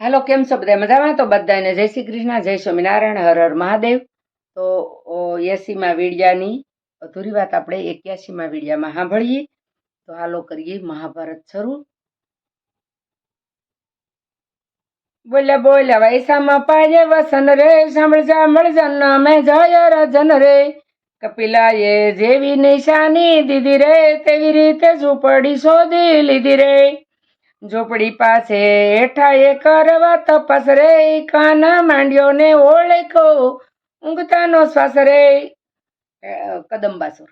હાલો, કેમ છો બધા? મજામાં? તો બધાને જય શ્રી કૃષ્ણ, જય સ્વામિનારાયણ, હર હર મહાદેવ. તો એસીમાં વીડિયાની અધૂરી વાત આપણે એક્યાસીમાં વીડિયામાં સાંભળીએ. તો હાલો કરીએ મહાભારત શરૂ. બોલ્યા બોલ્યા, વૈસામાં પાયે વસન રે, સાંભળ સાંભળ જન મેં જય રજન રે. કપિલાએ જેવી નિશાની દીધી રે, તેવી રીતે ઝૂંપડી શોધી લીધી રે. ઝોપડી પાસે હેઠા એ કરવા તપસ રે કાના માંડ્યો ને ઓળખો. ઊંઘતાનો શ્વાસ રે કદંબાસુર.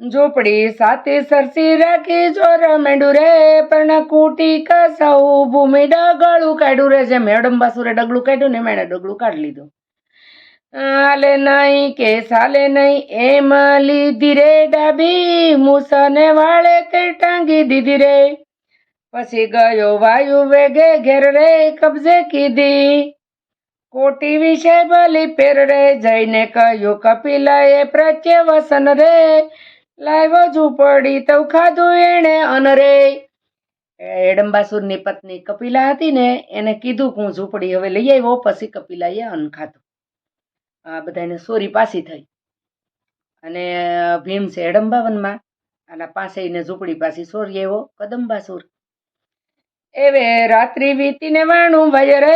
ઝોપડી સાથે સરસી રાખી જોર મેંડું રે, પણ કુટી કસૌ ભૂમિ ડગળું કાઢ્યું રે. જે મેડંબાસુરે ડગલું કાઢ્યું ને મેણે ડગલું કાઢી લીધું. હાલે નહીં કે સાલે નહીં, એમ લીધી રે ડાબી. મૂસને વાળે તે ટાંગી દીધી રે. પછી ગયો વાયુ વેગે ઘેર રે કબજે કીધી. કોટી વિશે બલી પેર રે જઈને કહ્યું, કપિલાએ પ્રત્યે વસન રે. લાવ્યો ઝૂંપડી તવ ખાધું એણે અન રે. એડંબાસુરની પત્ની કપિલા હતી ને, એને કીધું કે હું ઝૂંપડી હવે લઈ આવ્યો, પછી કપિલાએ અન્ન ખાધું. આ બધાને સોરી પાસી થઈ. અને ભીમ છે એડંબાવનમાં આના પાસે એને ઝૂંપડી પાછી સોરી આવ્યો, કદંબાસુર. એવે રાત્રિ વીતીને વાણું ભય રે,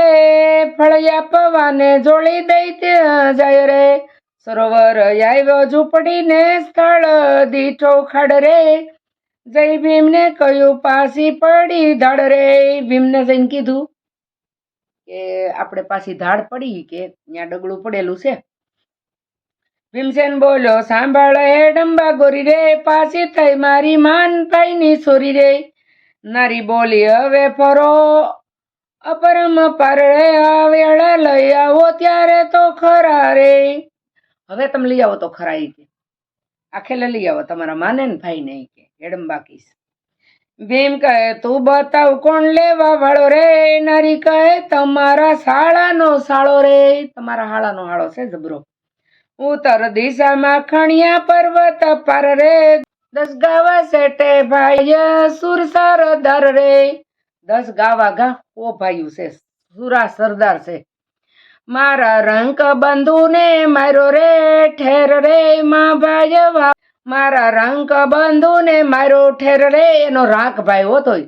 ફળિયા પવાને જોડી દઈ જાય રે. સરોવર આવ્યો ઝૂંપડીને સ્થળ દીઠો ખડ રે. જય ભીમને કહ્યું પાછી પડી ધાડ રે. ભીમને જઈને કીધું કે આપણે પાછી ધાડ પડી કે ત્યાં ડગલું પડેલું છે. ભીમસેન બોલ્યો, સાંભળ હે ડંબા ગોરી રે પાછી થઈ મારી માન પાઈની સોરી રે. નારી બોલી, હવે ફરો. અપરમ પારળે આવેળા લઈ આવો ત્યારે તો ખરા રે. હવે તમે લઈ આવો તો ખરા કે. આખેલે લઈ આવો, તમારા માને ને ભાઈ નહીં કે. એડમ બાકી ભીમ કહે, તું બતાવ કોણ લેવા વાળો રે? નારી કહે, તમારા શાળાનો શાળો રે. તમારા હાળાનો હાળો છે જબરો. ઉત્તર દિશામાં ખણિયા પર્વત પાર રે. દસ ગાવા સેટે ભાઈ સુર સરદાર રે. દસ ગાવા ગા, ઓ ભાઈયું છે, સુરા સરદાર છે. મારા રંક બંધુને માર્યો રે, ઠેર રે, માં ભાઈ મારા રંક બંધુને માર્યો, ઠેર રે. એનો રાંક ભાઈ હોતોય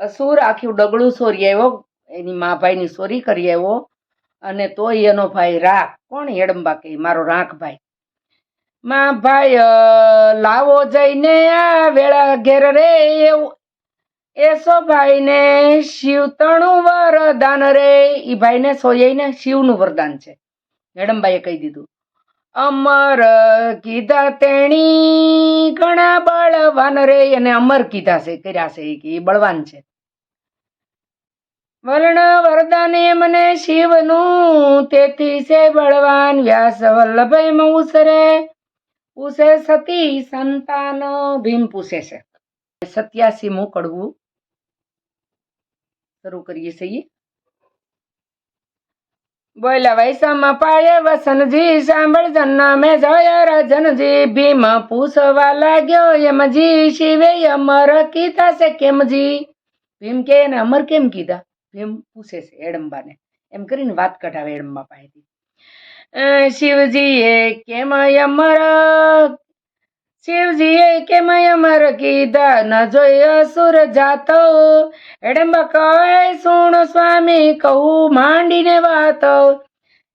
અસુર આખી ડગલું સોરી આવ્યો, એની મા ભાઈની સોરી કરી આવ્યો. અને તોય એનો ભાઈ રાખ કોણ હેડંબા કે મારો રાખ ભાઈ? માં ભાઈ લાવો જઈને આ વેળા ઘેર રે એવું. એસો ભાઈને શિવ તણું વરદાન રે. ઈ ભાઈને સોયઈને શિવનું વરદાન છે. મેડમભાઈએ કહી દીધું. અમર કીધા તેણી ઘણા બળવાન રે. એને અમર કીધા છે, કર્યા છે એ બળવાન છે. વર્ણ વરદાન મને શિવનું તેથી છે બળવાન વ્યાસ વલ્લભ ઉસરે પૂછે સતી સંતાન ભીમ પૂછે છે. સત્યાસી મુ કડવું શરૂ કરીએ છીએ. બોલ્યા વૈસામાં પાયે વસનજી, સાંભળ જન્ના મેં જયા રાજનજી, ભીમ પૂછવા લાગ્યો યમજી, શિવે અમર કીધા છે કેમજી? ભીમ કે એને અમર કેમ કીધા? ભીમ પૂછે છે એડંબાને. એમ કરીને વાત કઢાવે એડંબા પાસેથી. શિવજીએ કેમાય અમર. શિવજીએ કેમાય અમર કીધા, ન જોઈ અસુર જાતો. એડંબા કહે સુણ સ્વામી, કહું માંડીને વાતો.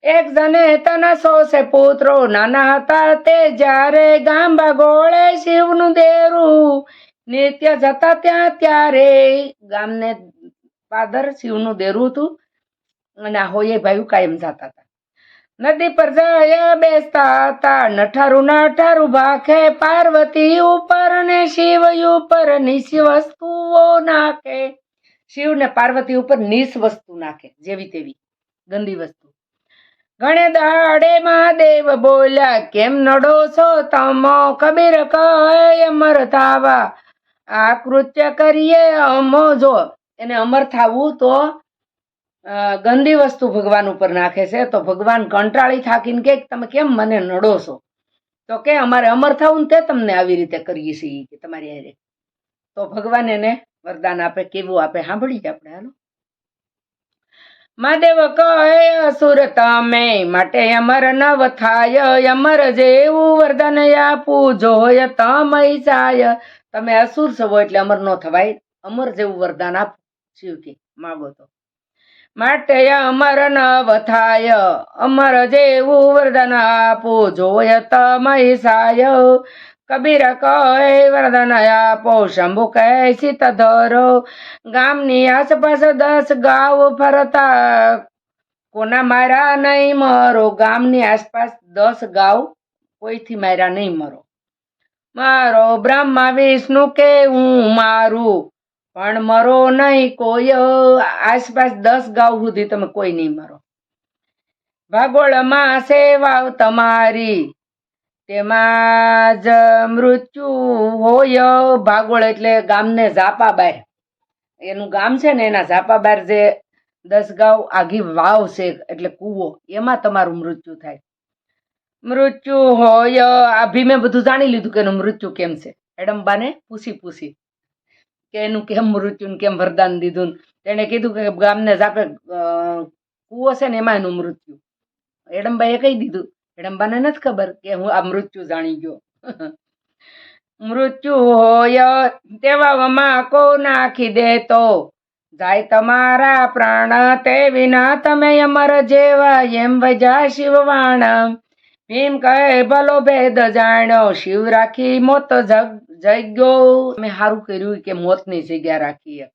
એક જને તના સો છે પુત્રો, નાના હતા તે જ્યારે ગાંબા ગોળે શિવનું દેરું. નિત્ય જતા ત્યાં ત્યારે ગામને પાદર શિવનું દેરું હતું. અને આ હોઈએ ભાઈ કાયમ જતા હતા. નદી પર જયા બેસતા હતા નઠારું નઠારું ભાખે પાર્વતી ઉપર ને શિવ ઉપર નિશ વસ્તુઓ નાખે. શિવ ને પાર્વતી ઉપર નિશ વસ્તુ નાખે, જેવી તેવી ગંદી વસ્તુ. ઘણે દાડે મહાદેવ બોલ્યા, કેમ નડો છો તમો? કબીર કહે અમર થાવા. આ કૃત્ય કરીએ અમો. જો એને અમર થાવું તો ગંદી વસ્તુ ભગવાન ઉપર નાખે છે, તો ભગવાન કંટાળી થાકીને કે તમે કેમ મને નડો છો? તો કે અમારે અમર થવું તે તમને આવી રીતે કરીએ છીએ કે તમારી હારે. તો ભગવાન એને વરદાન આપે, કેવું આપે સાંભળીએ આપણે, હાલો. મહાદેવ કહે, અસુર તમે માટે અમર નવ થાય અમર જેવું વરદાન આપું જોય, તમય જાય. તમે અસુર છો એટલે અમર નો થવાય, અમર જેવું વરદાન આપો. શિવ કે? માગો તો. માટે અમર ન વથાય અમર જેવું વરદાન આપો, જોય તમય સાય. કબીર કહે, વરદાન આપો, શંભુ કહે સીત ધરો. ગામની આસપાસ દસ ગાવ ફરતા. કોના માર્યા નહીં મરો? ગામની આસપાસ દસ ગાવ કોઈથી માર્યા નહીં મરો? મારો બ્રહ્મા વિષ્ણુ કે હું મારું? પણ મરો નહીં કોઈ. આસપાસ દસ ગાવ સુધી તમે કોઈ નહીં મરો. ભાગોળમાં સેવાવ તમારી. તેમાં જ મૃત્યુ હોય. ભાગોળ એટલે ગામને ઝાપા બાર. એનું ગામ છે ને, એના ઝાપા બાર જે દસ ગાંવ આઘી વાવ છે, એટલે કૂવો, એમાં તમારું મૃત્યુ થાય. મૃત્યુ હોય. આ ભીમે બધું જાણી લીધું કે એનું મૃત્યુ કેમ છે? એડમ્બાને પૂછી પૂછી. કે એનું કેમ મૃત્યુ ને કેમ વરદાન દીધું તેણે કીધું કે ગામને ઝાપે કુવો છે ને એમાં એનું મૃત્યુ. એડમ્બાએ કહી દીધું. એડમ્બાને નથી ખબર કે હું આ મૃત્યુ જાણી ગયો. મૃત્યુ હોય તેવામાં કો નાખી દે તો જાય તમારા પ્રાણ તે વિના તમે અમર જેવા. એમ વજા શિવવાણ. ભીમ કહે, ભલો ભેદ જાણ્યો, શિવ રાખી મોત જગ્યો. મેં સારું કર્યું કે મોતની જગ્યા રાખી એક.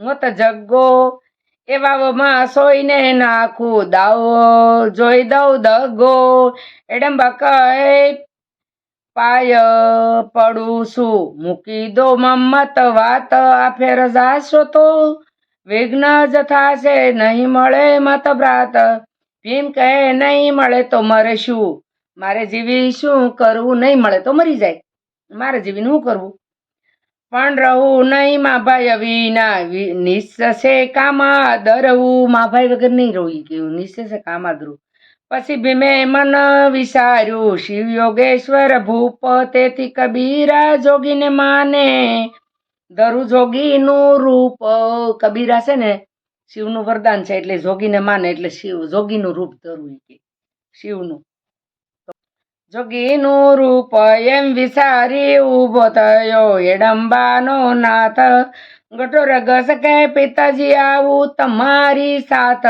મોત જગ્ગો એવામાં સોઈને નાખું, દાવો જોઈ દઉં દગો. એડમ કહે, પાય પડું છું, મૂકી દો મમ્મત, વાત આ ફેર જાશો તો. વિઘ્ન જ થાશે, નહીં મળે મત ભ્રાત ભીમ કહે, નહીં મળે તો મરે શું મારે જીવી શું કરવું? નહીં મળે તો મરી જાય. મારે જીવીને શું કરવું? પણ રહું નહીં મા ભાઈ, અવિના નિશ્ચસે કામા દરવું મા ભાઈ વગર નહીં રહું ગયું નિશ્ચસે કામા દરું પછી ભીમે મન વિચાર્યું શિવ યોગેશ્વર ભૂપ તેથી કબીરા જોગીને માને. ધરુ જોગીનું રૂપ કબીરા છે ને? શિવનું વરદાન છે એટલે જોગીને માને એટલે શિવ જોગીનું રૂપ ધરવું કે. શિવનું. જોગીનું રૂપ એમ વિચારી ઊભો થયો. એડંબાનો નાથ. ગટોર ઘસ કે પિતાજી આવું તમારી સાથ.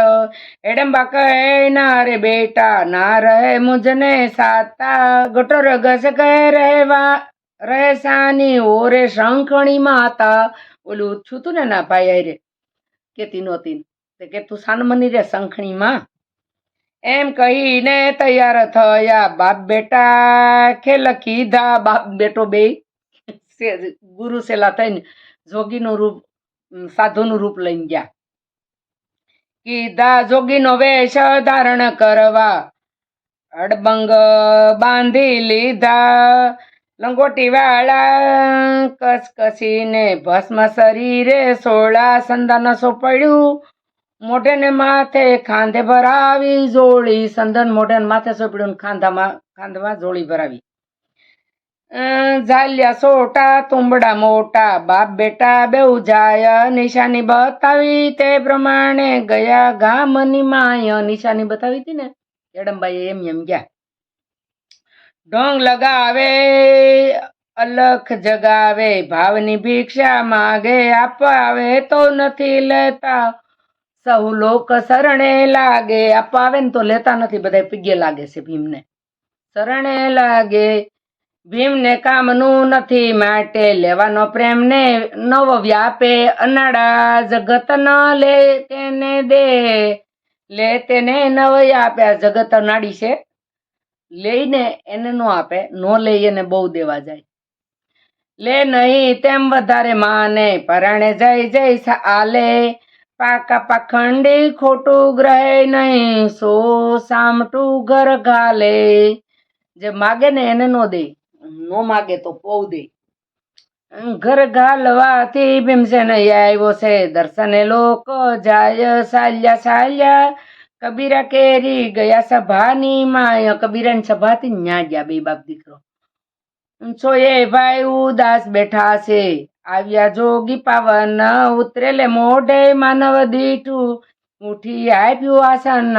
એડંબા કહે ના રે બેટા, ના રહે મુજને સાતા ગટોર ઘસ કહે રહેવા રહે સાની ઓરે શંખણી માતા. ઓલું છું તું ને ના ભાઈ રે કેતી નહોતી તે કે તું સાનમની રે સંખણીમાં. એમ કહીને તૈયાર થયા બાપ બેટા ખેલ કીધા બાપ બેટો બે. ગુરુ સેલા થઈને જોગીનું રૂપ સાધુ સાધુનું રૂપ લઈને ગયા. કીધા જોગીનો વેશ ધારણ કરવા, અડબંગ બાંધી લીધા. લંગોટી વાળા કસકસીને ભસ્મ શરીરે સોળા સંદન સોપડ્યું. મોઢે ને માથે ખાંધે ભરાવી, જોળી સંદન મોઢે માથે સોપડ્યું ખાંધામાં, ખાંધમાં જોડી ભરાવી. ઝાલ્યા સોટા, તુંબડા મોટા, બાપ બેટા બેઉ જાય નિશાની બતાવી. તે પ્રમાણે ગયા ગામની માય નિશાની બતાવી હતી ને એડમભાઈ એમ એમ ગયા. ઢોંગ લગાવે, અલખ જગાવે, ભાવની ભિક્ષા માગે, અપાવે તો નથી લેતા. સહુ લોક શરણે લાગે, અપાવે ને તો લેતા નથી બધા પીગે લાગે છે ભીમને. શરણે લાગે, ભીમને કામનું નથી માટે લેવાનો પ્રેમ ને નવ વ્યાપે, અનાડા જગત ન લે તેને દે. લે તેને નવ આપ્યા જગત અનાડી છે. લઈને એને નો આપે, નો લઈ એને બહુ દેવા જાય. લે નહીં તેમ વધારે માને, પરાણે જઈ જઈ આલે. પાકા પાખંડી ખોટું ગ્રહે નહીં, સો સામટું ઘર ગાલે. જે માગે ને એને નો દે, નો માગે તો પૌ દે. ઘર ઘાલવાથી ભીમસેન આવ્યો છે, દર્શને લોકો જાય સાલ્યા સાલ્યા. કબીરા કેરી, ગયા સભાની માય, કબીરાની સભાથી ન્યા ગયા બે બાપ દીકરો. છો, એ ભાઈ, ઉદાસ બેઠા છે. આવ્યા જોગી પાવન, ઉતરેલે મોઢે માનવ દીઠું. ઉઠી આપ્યું આસન,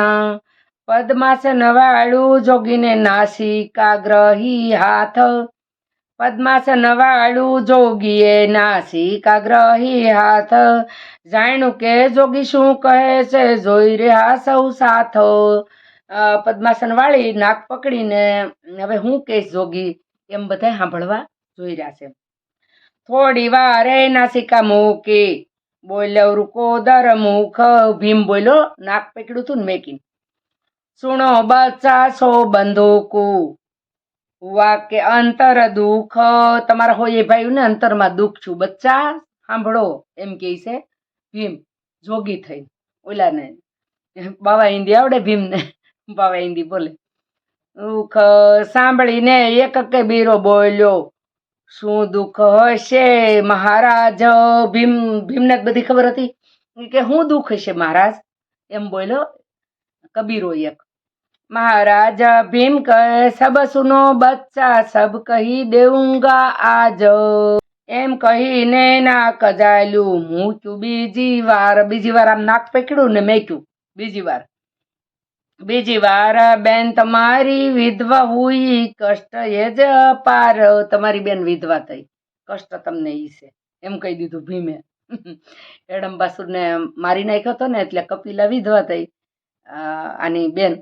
પદ્માસન વાળું જોગીને નાસિકા ગ્રહી હાથ. પદ્માસન વાળું જોગીએ નાસિકા ગ્રહી હાથ. જાણ્યું કે જોગી શું કહે છે, જોઈ રહ્યા સૌ સાથો. પદ્માસન વાળી નાક પકડીને, હવે હું કહીશ જોગી, એમ બધા સાંભળવા જોઈ રહ્યા છે. થોડી વારે નાસિકા મૂકી, બોલ્યો રૂકોદર મુખ. ભીમ બોલ્યો, નાક પકડ્યું તું ને મેકીને. સુણો બચ્ચા સો બંદૂકુ વાકે અંતર દુઃખ. તમારા હોય એ ભાઈ ને અંતરમાં દુઃખ છું, બચ્ચા, સાંભળો. એમ કહે છે. ભીમ, જોગી થઈ. ઓલાને બાવા હિન્દી આવડે ભીમને? બાવા હિન્દી બોલે. સાંભળીને એક બીરો બોલ્યો, શું દુઃખ હશે મહારાજ ભીમ? ભીમને બધી ખબર હતી? કે શું દુઃખ હશે મહારાજ? એમ બોલ્યો કબીરો એક. મહારાજ ભીમ કહે સબ સુનો બચ્ચા, સબ કહી દેઉંગા આજ. એમ કહીને ના કજાયેલું. મૂક્યું બીજી વાર. બીજી વાર આમ નાક પકડ્યું ને મેક્યું. બીજી વાર. બીજી વાર બેન તમારી વિધવા હુઈ. કષ્ટ એ જ પાર. તમારી બેન વિધવા થઈ. કષ્ટ તમને ઈ છે. એમ કહી દીધું ભીમે. એડમ્બાસુરને મારી નાખ્યો હતો ને એટલે કપિલા વિધવા થઈ. આની બેન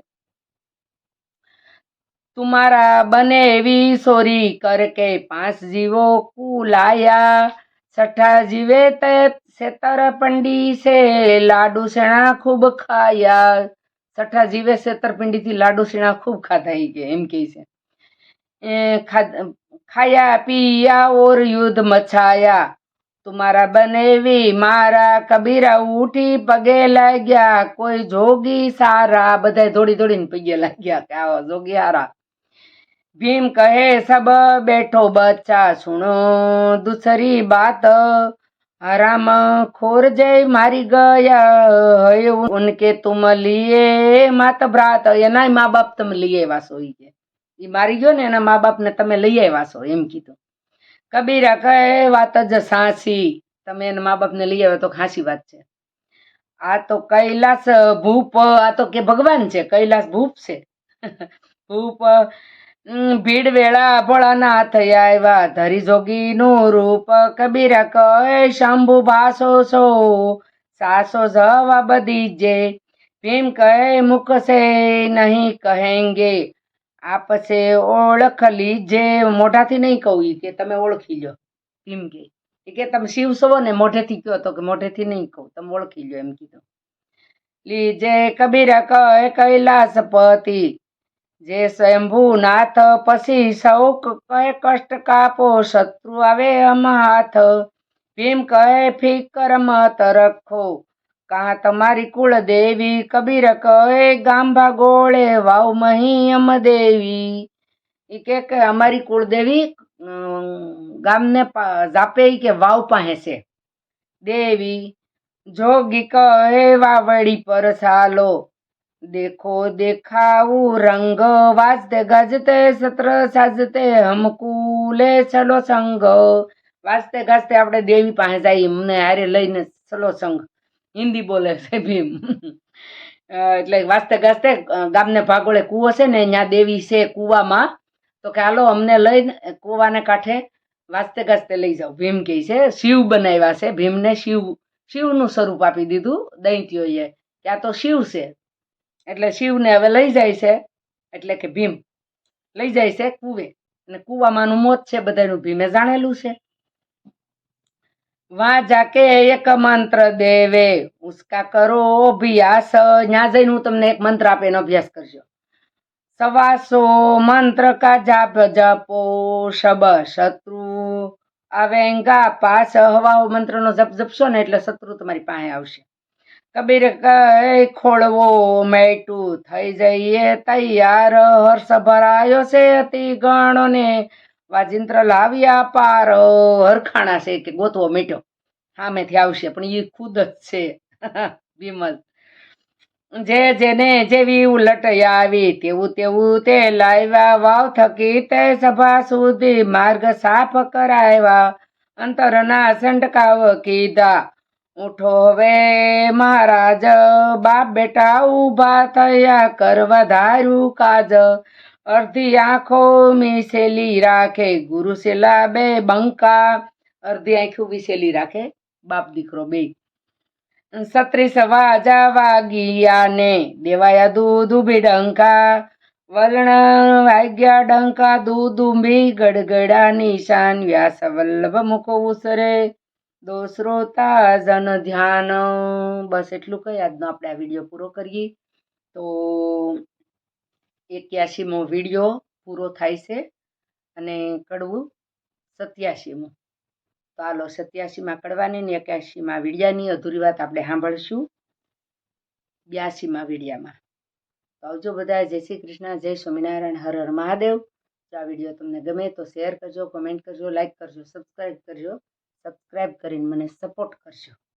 તુમારા બને એવી સોરી કરકે પાંચ જીવો કુલાયા. છઠ્ઠા જીવે તે સેતર પંડી સે લાડુ સેણા ખૂબ ખાયા. છઠ્ઠા જીવે છેતરપિંડીથી લાડુ સીણા ખૂબ ખાધા ઈ કે, એમ કહે છે. એ ખાધ- ખાયા, પિયા, ઓર યુદ્ધ મચાયા. તુમારા બનેવી મારા કબીરા ઉઠી પગે લાગ્યા. કોઈ જોગી સારા બધા દોડી દોડીને પગે લાગ્યા કે આવો જોગી હારા. ભીમ કહે, સબ બેઠો બચ્ચા સુણો, દૂસરી બાત. હરામ ખોર જય મારી ગયા હય ઉનકે તુમ લીએ માત ભ્રાત. એના મા બાપ તમે લઈ આવ્યા છો ઈ મારી ગયો ને, એના મા બાપને તમે લઈ આવ્યા છો, એમ કીધું. કબીરા કહે, વાત જ સાસી. તમે એના મા બાપને લઈ આવ્યા તો ખાસી વાત છે. આ તો કૈલાસ ભૂપ, આ તો કે ભગવાન છે, કૈલાસ ભૂપ છે. ભૂપ ભીડ વેળા ભોળાનાથ આવ્યા. ધરી જોગીનું રૂપ કબીરા કહે શંભુ ભાસો સો સાસો જવાબ દીજે ભીમ કહે સે નહીં કહેંગે આપસે ઓળખ લીજે. મોઢાથી નહીં કહું કે તમે ઓળખી લો ભીમ કે કે તમે શિવ છો ને, મોઢેથી કહો તો કે મોઢેથી નહીં કહું, તમે ઓળખી લો એમ કીધું. લીજે કબીરા કહે, કૈલાસપતિ જે સ્વયંભૂનાથ પછી સૌ કહે કષ્ટ કાપો, શત્રુ આવે અમ હાથ. ભીમ કહે, ફિકર મત રખો. કા તમારી કુળ દેવી કબીર કહે, ગાંભા ગોળે વાવ મહી અમ દેવી. એ કે કે અમારી કુળદેવી દેવી ગામને જાપે કે વાવ પાસે છે. દેવી જોગી કહે, વાવડી પર ચાલો. દેખો દેખાવું રંગ વાજતે ગાજતે, સત્ર સાજતે, હમકુલે ચલો સંગ. વાજતે ગાજતે આપણે દેવી પાસે જઈએ, અમને હારે લઈને ચલો સંગ. હિન્દી બોલે છે ભીમ એટલે વાજતે ગાજતે ગામને ભાગોળે કૂવો છે ને ત્યાં દેવી છે કૂવામાં. તો કે હાલો અમને લઈને, કૂવાને કાંઠે વાજતે ગાજતે લઈ જાઓ. ભીમ કહે છે, શિવ બનાવ્યા છે. ભીમને શિવ, શિવનું સ્વરૂપ આપી દીધું દૈત્યોએ. ત્યાં તો શિવ છે. એટલે શિવને હવે લઈ જાય છે, એટલે કે ભીમ. લઈ જાય છે કુવે. અને કુવામાંનું મોત છે, બધાનું ભીમે જાણેલું છે. વા જાકે એક મંત્ર દેવે, ઉસકા કરો અભ્યાસ. ત્યાં જઈને હું તમને એક મંત્ર આપે, એનો અભ્યાસ કરજો. સવાસો મંત્ર કા જાપ જપો, શબ શત્રુ. આવેંગા પાસ. હવાઓ મંત્રનો જપ જપશો ને, એટલે શત્રુ તમારી પાસે આવશે. કબીર કહે ખોળવો, મેટું થઈ જઈએ તૈયાર. હર્ષ ભરાયો છે અતિ ગણોને વાજિંત્ર લાવ્યા પાર. હરખાણા છે કે ગોતવો મીઠો. સામેથી આવશે, પણ એ ખુદ જ છે. વિમલ. જે જેને જેવી ઉલટ આવી, તેવું તેવું તે લાવ્યા. વાવ થકી તે સભા સુધી માર્ગ સાફ કરાવ્યા. અંતરના સંટકાવ કીધા. ઉઠો હવે મહારાજ, બાપ બેટા ઊભા થયા, કરવા ધાર્યું કાજ. અડધી આંખો મીસેલી રાખે, ગુરુ સેલા બે બંકા. અડધી આંખો વિસેલી રાખે, બાપ દીકરો બે. સત્રીસ વાજા વાગ્યા ને દેવાયા દૂધ ઊભી ડંકા. વલણ વાગ્યા ડંકા, દૂધ ઉંબી ગડગડા નિશાન. વ્યાસ વલ્લભ મુખ ઉસરે દોસરોતા જન ધ્યાન. બસ એટલું કહી આજનો આપણે આ વીડિયો પૂરો કરીએ. તો એક્યાસીમો વીડિયો પૂરો થાય છે અને કડવું સત્યાસીમું તો હાલો સત્યાસીમાં કડવાની ને એક્યાસીમાં વિડિયાની અધૂરી વાત આપણે સાંભળશું. બ્યાસીમાં વિડિયામાં. તો આવજો બધા જય શ્રી કૃષ્ણ, જય સ્વામિનારાયણ, હર હર મહાદેવ. જો આ વીડિયો તમને ગમે તો શેર કરજો, કોમેન્ટ કરજો, લાઈક કરજો સબસ્ક્રાઈબ કરજો. સબસ્ક્રાઈબ કરીને મને સપોર્ટ કરજો.